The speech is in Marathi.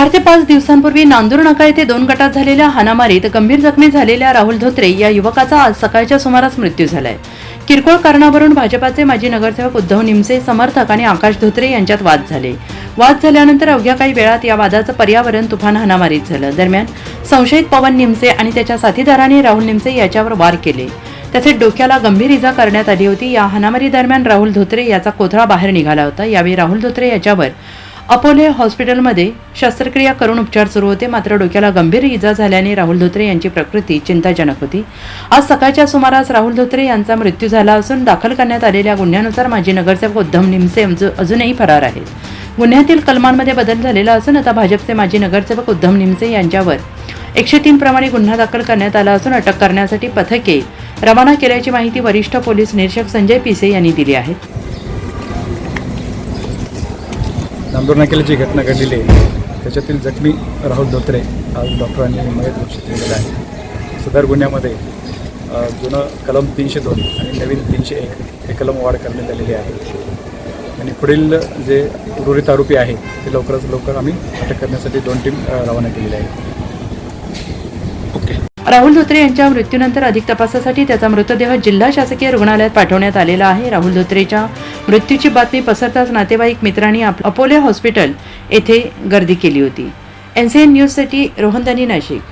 चार ते पाच दिवसांपूर्वी नांदूर नाका येथे दोन गटात झालेल्या हाणामारीत गंभीर जखमी झालेल्या राहुल धोत्रे या युवकाचा आज सकाळच्या सुमारास मृत्यू झालाय. किरकोळ कारणावरून भाजपाचे माजी नगरसेवक उद्धव निमसे समर्थक आणि आकाश धोत्रे यांच्यात वाद झाले. वाद झाल्यानंतर अवघ्या काही वेळात या वादाचं पर्यावरण तुफान हाणामारीत झालं. दरम्यान संशयित पवन निमसे आणि त्याच्या साथीदाराने राहुल निमसे याच्यावर वार केले. तसेच डोक्याला गंभीर इजा करण्यात आली होती. या हाणामारी दरम्यान राहुल धोत्रे याचा कोथळा बाहेर निघाला होता. यावेळी राहुल धोत्रे याच्यावर अपोले हॉस्पिटलमध्ये शस्त्रक्रिया करून उपचार सुरू होते. मात्र डोक्याला गंभीर इजा झाल्याने राहुल धोत्रे यांची प्रकृती चिंताजनक होती. आज सकाळच्या सुमारास राहुल धोत्रे यांचा मृत्यू झाला असून दाखल करण्यात आलेल्या गुन्ह्यानुसार माजी नगरसेवक उद्धव निमसे अजूनही फरार आहेत. गुन्ह्यातील कलमांमध्ये बदल झालेला असून आता भाजपचे माजी नगरसेवक उद्धव निमसे यांच्यावर एकशे तीन प्रमाणे गुन्हा दाखल करण्यात आला असून अटक करण्यासाठी पथके रवाना केल्याची माहिती वरिष्ठ पोलीस निरीक्षक संजय पिसे यांनी दिली आहे. नांदूर नाक्याला जी घटना घडलेली आहे त्याच्यातील जखमी राहुल धोत्रे आज डॉक्टरांनी मयत घोषित केलेला आहे. सदर गुन्ह्यामध्ये जुनं कलम तीनशे दोन आणि नवीन तीनशे एक हे कलम वाढ करण्यात आलेली आहे. आणि पुढील जे उर्वरित आरोपी आहे ते लवकरात लवकर आम्ही अटक करण्यासाठी दोन टीम रवाना केलेली आहे. राहुल धोत्रे यांच्या मृत्यूनंतर अधिक तपासासाठी त्याचा मृतदेह जिल्हा शासकीय रुग्णालयात पाठवण्यात आलेला आहे. राहुल धोत्रेच्या मृत्यूची बातमी पसरताच नातेवाईक मित्रांनी आप- अपोलो हॉस्पिटल येथे गर्दी केली होती. एन सी एन न्यूजसाठी रोहनदानी नाशिक.